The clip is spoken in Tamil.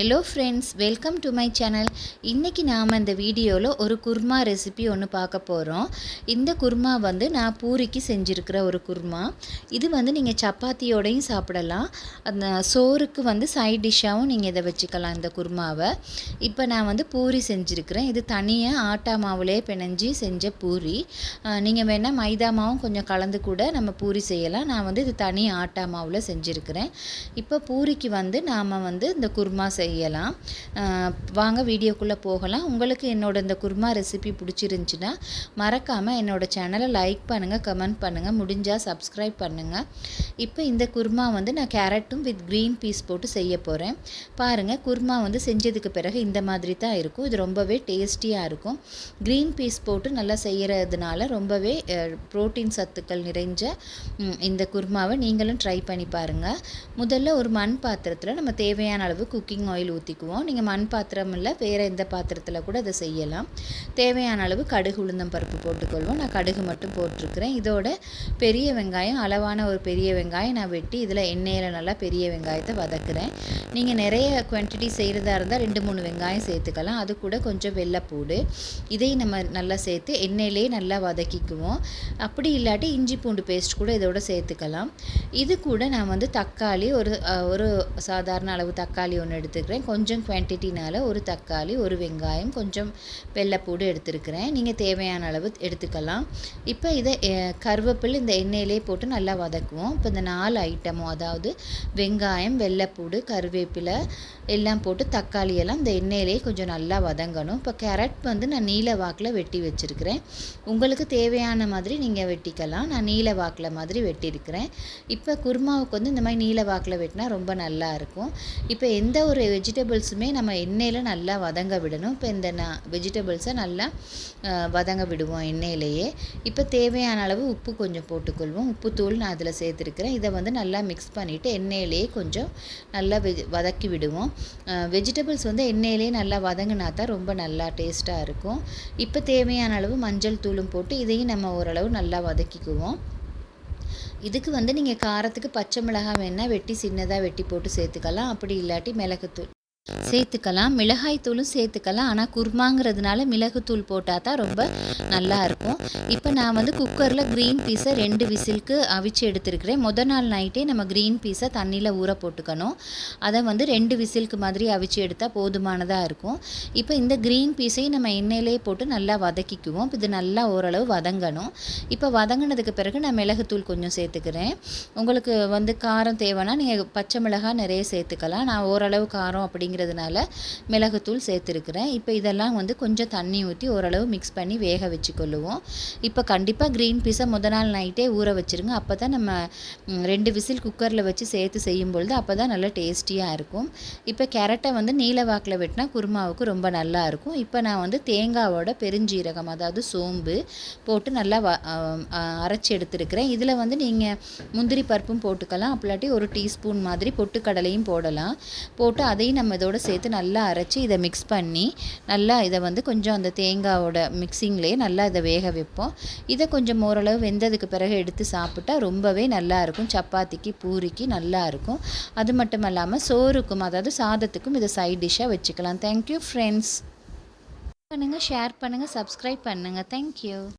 Hello friends welcome to my channel இன்றைக்கி நாம் இந்த வீடியோவில் ஒரு குருமா ரெசிபி ஒன்று பார்க்க போகிறோம் இந்த குருமா வந்து நான் பூரிக்கு செஞ்சுருக்கிற ஒரு குருமா. இது வந்து நீங்கள் சப்பாத்தியோடையும் சாப்பிடலாம். அந்த சோறுக்கு வந்து சைட் டிஷ்ஷாகவும் நீங்கள் இதை வச்சுக்கலாம் இந்த குருமாவை. இப்போ நான் வந்து பூரி செஞ்சுருக்கிறேன். இது தனியாக ஆட்டா மாவுலே பிணைஞ்சி செஞ்ச பூரி. நீங்கள் வேணால் மைதா மாவும் கொஞ்சம் கலந்து கூட நம்ம பூரி செய்யலாம். நான் வந்து இது தனி ஆட்டா மாவில் செஞ்சுருக்கிறேன். இப்போ பூரிக்கு வந்து நாம் வந்து இந்த குருமா செய்யலாம். வாங்க வீடியோக்குள்ளே போகலாம். உங்களுக்கு என்னோட இந்த குருமா ரெசிபி பிடிச்சிருந்துச்சின்னா மறக்காமல் என்னோடய சேனலை லைக் பண்ணுங்கள் கமெண்ட் பண்ணுங்கள் முடிஞ்சால் சப்ஸ்கிரைப் பண்ணுங்கள் இப்போ இந்த குருமா வந்து நான் கேரட்டும் வித் க்ரீன் பீஸ் போட்டு செய்ய போகிறேன் பாருங்கள் குருமா வந்து செஞ்சதுக்கு பிறகு இந்த மாதிரி தான் இருக்கும். இது ரொம்பவே டேஸ்டியாக இருக்கும். க்ரீன் பீஸ் போட்டு நல்லா செய்கிறதுனால ரொம்பவே ப்ரோட்டீன் சத்துக்கள் நிறைஞ்ச இந்த குருமாவை நீங்களும் ட்ரை பண்ணி பாருங்கள் முதல்ல ஒரு மண் பாத்திரத்தில் நம்ம தேவையான அளவு குக்கிங் ஆயில் ஊற்றிக்குவோம் நீங்கள் மண் பாத்திரம் இல்லை வேறு எந்த பாத்திரத்தில் கூட அதை செய்யலாம். தேவையான அளவு கடுகு உளுந்தம் பருப்பு போட்டுக்கொள்வோம். நான் கடுகு மட்டும் போட்டிருக்கிறேன். இதோட பெரிய வெங்காயம் அளவான ஒரு பெரிய வெங்காயம் நான் வெட்டி இதில் எண்ணெயில் நல்லா பெரிய வெங்காயத்தை வதக்குறேன். நீங்கள் நிறைய குவான்டிட்டி செய்கிறதா இருந்தால் ரெண்டு மூணு வெங்காயம் சேர்த்துக்கலாம். அது கூட கொஞ்சம் வெள்ளைப்பூடு. இதையும் நம்ம நல்லா சேர்த்து எண்ணெயிலே நல்லா வதக்கிக்குவோம். அப்படி இல்லாட்டி இஞ்சி பூண்டு பேஸ்ட் கூட இதோட சேர்த்துக்கலாம். இது கூட நான் வந்து தக்காளி ஒரு ஒரு சாதாரண அளவு தக்காளி ஒன்று எடுத்து எடுத்துருக்கிறேன். கொஞ்சம் குவான்டிட்டினால் ஒரு தக்காளி ஒரு வெங்காயம் கொஞ்சம் வெள்ளைப்பூடு எடுத்துருக்கிறேன். நீங்கள் தேவையான அளவு எடுத்துக்கலாம். இப்போ இதை கருவேப்பில் இந்த எண்ணெயிலே போட்டு நல்லா வதக்குவோம். இப்போ இந்த நாலு ஐட்டமும் அதாவது வெங்காயம் வெள்ளைப்பூடு கருவேப்பிலை எல்லாம் போட்டு தக்காளி எல்லாம் இந்த எண்ணெயிலே கொஞ்சம் நல்லா வதங்கணும். இப்போ கேரட் வந்து நான் நீல வாக்கில் வெட்டி வச்சுருக்கிறேன். உங்களுக்கு தேவையான மாதிரி நீங்கள் வெட்டிக்கலாம். நான் நீல வாக்கில் மாதிரி வெட்டியிருக்கிறேன் இப்போ குருமாவுக்கு வந்து இந்த மாதிரி நீல வாக்கில் வெட்டினா ரொம்ப நல்லா இருக்கும். இப்போ எந்த ஒரு வெஜிடபிள்ஸுமே நம்ம எண்ணெயில் நல்லா வதங்க விடணும். இப்போ இந்த நான் வெஜிடபிள்ஸை நல்லா வதங்க விடுவோம் எண்ணெயிலேயே. இப்போ தேவையான அளவு உப்பு கொஞ்சம் போட்டுக்கொள்வோம். உப்புத்தூள் நான் அதில் சேர்த்துருக்கிறேன். இதை வந்து நல்லா மிக்ஸ் பண்ணிவிட்டு எண்ணெயிலேயே கொஞ்சம் நல்லா வெ வதக்கி விடுவோம். வெஜிடபிள்ஸ் வந்து எண்ணெயிலே நல்லா வதங்கினா தான் ரொம்ப நல்லா டேஸ்ட்டாக இருக்கும். இப்போ தேவையான அளவு மஞ்சள் தூளும் போட்டு இதையும் நம்ம ஓரளவு நல்லா வதக்கிக்குவோம். இதுக்கு வந்து நீங்கள் காரத்துக்கு பச்சை மிளகாய் வேணால் வெட்டி சின்னதாக வெட்டி போட்டு சேர்த்துக்கலாம். அப்படி இல்லாட்டி மிளகுத்தூள். சேர்த்துக்கலாம். மிளகாய் தூளும் சேர்த்துக்கலாம். ஆனால் குருமாங்கிறதுனால மிளகுத்தூள் போட்டால் தான் ரொம்ப நல்லா இருக்கும். இப்போ நான் வந்து குக்கரில் க்ரீன் பீஸை ரெண்டு விசிலுக்கு அவிச்சு எடுத்துருக்கிறேன். முத நாள் நைட்டே நம்ம க்ரீன் பீஸை தண்ணியில் ஊற போட்டுக்கணும். அதை வந்து ரெண்டு விசிலுக்கு மாதிரி அவிச்சு எடுத்தால் போதுமானதாக இருக்கும். இப்போ இந்த க்ரீன் பீஸையும் நம்ம எண்ணெயிலே போட்டு நல்லா வதக்கிக்குவோம். இது நல்லா ஓரளவு வதங்கணும். இப்போ வதங்கினதுக்கு பிறகு நான் மிளகுத்தூள் கொஞ்சம் சேர்த்துக்கிறேன். உங்களுக்கு வந்து காரம் தேவைன்னா நீங்கள் பச்சை மிளகாய் நிறைய சேர்த்துக்கலாம். நான் ஓரளவு காரம் அப்படிங்க அப்படிங்கிறதுனால மிளகுத்தூள் சேர்த்துருக்குறேன். இப்போ இதெல்லாம் வந்து கொஞ்சம் தண்ணி ஊற்றி ஓரளவு மிக்ஸ் பண்ணி வேக வச்சுக்கொள்ளுவோம். இப்போ கண்டிப்பாக க்ரீன் பீஸை முத நாள் நைட்டே ஊற வச்சுருங்க. அப்போ தான் நம்ம ரெண்டு விசில் குக்கரில் வச்சு சேர்த்து செய்யும் பொழுது அப்போ தான் நல்லா டேஸ்டியாக இருக்கும். இப்போ கேரட்டை வந்து நீல வாக்கில் வெட்டினா குருமாவுக்கு ரொம்ப நல்லா இருக்கும். இப்போ நான் வந்து தேங்காவோட பெருஞ்சீரகம் அதாவது சோம்பு போட்டு நல்லா அரைச்சி எடுத்துருக்கிறேன். இதில் வந்து நீங்கள் முந்திரி பருப்பும் போட்டுக்கலாம். அப்பலாட்டி ஒரு டீஸ்பூன் மாதிரி பொட்டுக்கடலையும் போடலாம். போட்டு அதையும் நம்ம அதோட சேர்த்து நல்லா அரைச்சி இதை மிக்ஸ் பண்ணி நல்லா இதை வந்து கொஞ்சம் அந்த தேங்காவோட மிக்சிங்லேயே நல்லா இதை வேக வைப்போம். இதை கொஞ்சம் ஓரளவு வெந்ததுக்கு பிறகு எடுத்து சாப்பிட்டா ரொம்பவே நல்லாயிருக்கும் சப்பாத்திக்கு பூரிக்கு நல்லாயிருக்கும் அது மட்டும் இல்லாமல் சோறுக்கும் அதாவது சாதத்துக்கும் இதை சைட் டிஷ்ஷாக வச்சுக்கலாம். தேங்க்யூ ஃப்ரெண்ட்ஸ் பண்ணுங்கள் ஷேர் பண்ணுங்கள் சப்ஸ்கிரைப் பண்ணுங்கள் தேங்க்யூ